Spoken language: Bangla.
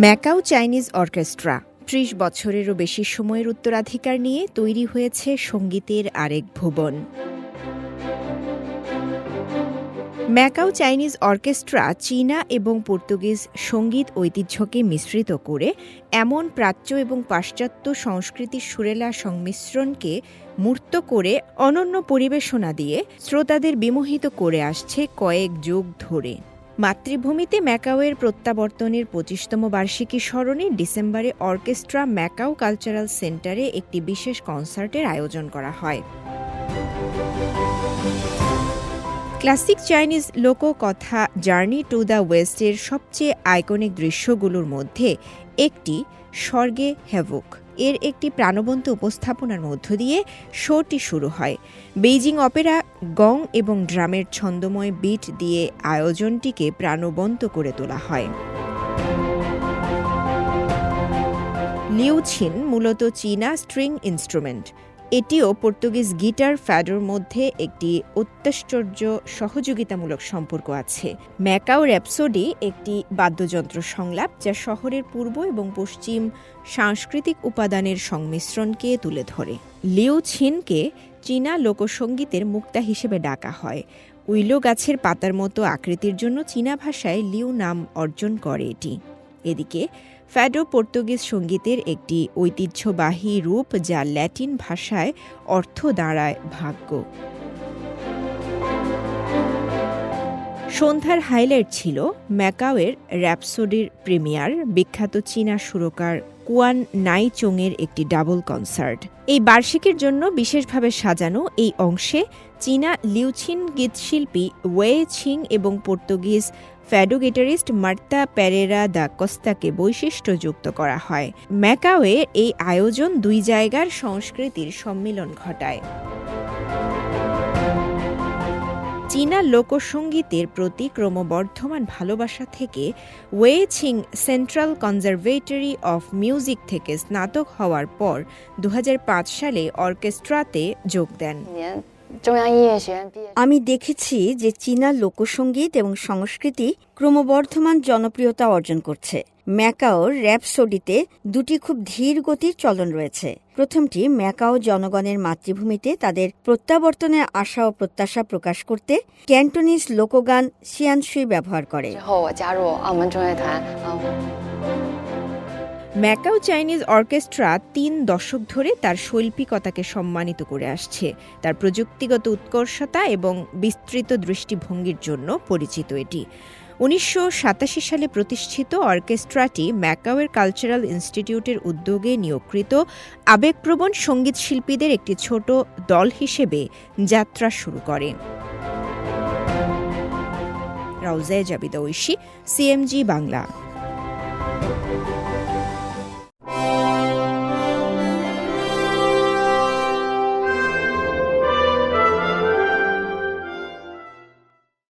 ম্যাকাও চাইনিজ অর্কেস্ট্রা ত্রিশ বছরেরও বেশি সময়ের উত্তরাধিকার নিয়ে তৈরি হয়েছে সঙ্গীতের আরেক ভুবন। ম্যাকাও চাইনিজ অর্কেস্ট্রা চীনা এবং পর্তুগিজ সংগীত ঐতিহ্যকে মিশ্রিত করে এমন প্রাচ্য এবং পাশ্চাত্য সংস্কৃতির সুরেলা সংমিশ্রণকে মূর্ত করে অনন্য পরিবেশনা দিয়ে শ্রোতাদের বিমোহিত করে আসছে কয়েক যুগ ধরে। মাতৃভূমিতে ম্যাকাওয়ের প্রত্যাবর্তনের পঁচিশতম বার্ষিকী স্মরণে ডিসেম্বরে অর্কেস্ট্রা ম্যাকাও কালচারাল সেন্টারে একটি বিশেষ কনসার্টের আয়োজন করা হয়। ক্লাসিক চাইনিজ লোককথা জার্নি টু দ্য ওয়েস্টের সবচেয়ে আইকনিক দৃশ্যগুলোর মধ্যে একটি স্বর্গে হ্যাভুক। এর একটি প্রাণবন্ত উপস্থাপনার মধ্য দিয়ে শোটি শুরু হয়। বেইজিং অপেরা গং এবং ড্রামের ছন্দময় বিট দিয়ে আয়োজনটিকে প্রাণবন্ত করে তোলা হয়। লিউছিন মূলত চীনা স্ট্রিং ইনস্ট্রুমেন্ট। এটিও পর্তুগিজ গিটার ফ্যাডোর মধ্যে একটি অত্যাশ্চর্য সহযোগিতামূলক সম্পর্ক আছে। ম্যাকাও র্যাপসোডি একটি বাদ্যযন্ত্র সংলাপ যা শহরের পূর্ব এবং পশ্চিম সাংস্কৃতিক উপাদানের সংমিশ্রণকে তুলে ধরে। লিউ ছিনকে চীনা লোকসঙ্গীতের মুক্তা হিসেবে ডাকা হয়। উইলো গাছের পাতার মতো আকৃতির জন্য চীনা ভাষায় লিউ নাম অর্জন করে এটি। এদিকে ফ্যাডো পর্তুগিজ সঙ্গীতের একটি ঐতিহ্যবাহী রূপ যা ল্যাটিন ভাষায় অর্থ দাঁড়ায় ভাগ্য। সন্ধ্যার হাইলাইট ছিল ম্যাকাওয়ের র্যাপসোডির প্রিমিয়ার, বিখ্যাত চীনা সুরকার কুয়ান নাই চোংয়ের একটি ডাবল কনসার্ট। এই বার্ষিকীর জন্য বিশেষভাবে সাজানো এই অংশে চীনা লিউছিন গীতশিল্পী ওয়ে ছিং এবং পর্তুগিজ ফ্যাডো গিটারিস্ট মার্তা প্যারেরা দা কস্তাকে বৈশিষ্ট্যযুক্ত করা হয়। ম্যাকাওয়ে এই আয়োজন দুই জায়গার সংস্কৃতির সম্মিলন ঘটায়। চীনা লোকসঙ্গীতের প্রতি ক্রমবর্ধমান ভালোবাসা থেকে Wei Ching Central Conservatory of Music থেকে স্নাতক হওয়ার পর দু হাজার পাঁচ সালে অর্কেস্ট্রাতে যোগ দেন। আমি দেখেছি যে চীনা লোকসঙ্গীত এবং সংস্কৃতি ক্রমবর্ধমান জনপ্রিয়তা অর্জন করছে। ম্যাকাওর র্যাপসোডিতে দুটি খুব ধীর গতির চলন রয়েছে। প্রথমটি ম্যাকাও জনগণের মাতৃভূমিতে তাদের প্রত্যাবর্তনের আশা ও প্রত্যাশা প্রকাশ করতে ক্যান্টনিস লোকগান সিয়ানসুই ব্যবহার করে। ম্যাকাও চাইনিজ অর্কেস্ট্রা তিন দশক ধরে তার শৈল্পিকতাকে সম্মানিত করে আসছে। তার প্রযুক্তিগত উৎকর্ষতা এবং বিস্তৃত দৃষ্টিভঙ্গির জন্য পরিচিত এটি। উনিশশো সাতাশি সালে প্রতিষ্ঠিত অর্কেস্ট্রাটি ম্যাকাওয়ের কালচারাল ইনস্টিটিউটের উদ্যোগে নিয়োগকৃত আবেগপ্রবণ সংগীত শিল্পীদের একটি ছোট দল হিসেবে যাত্রা শুরু করে। রাউজায় জাবিদা ঐশী, সিএমজি বাংলা।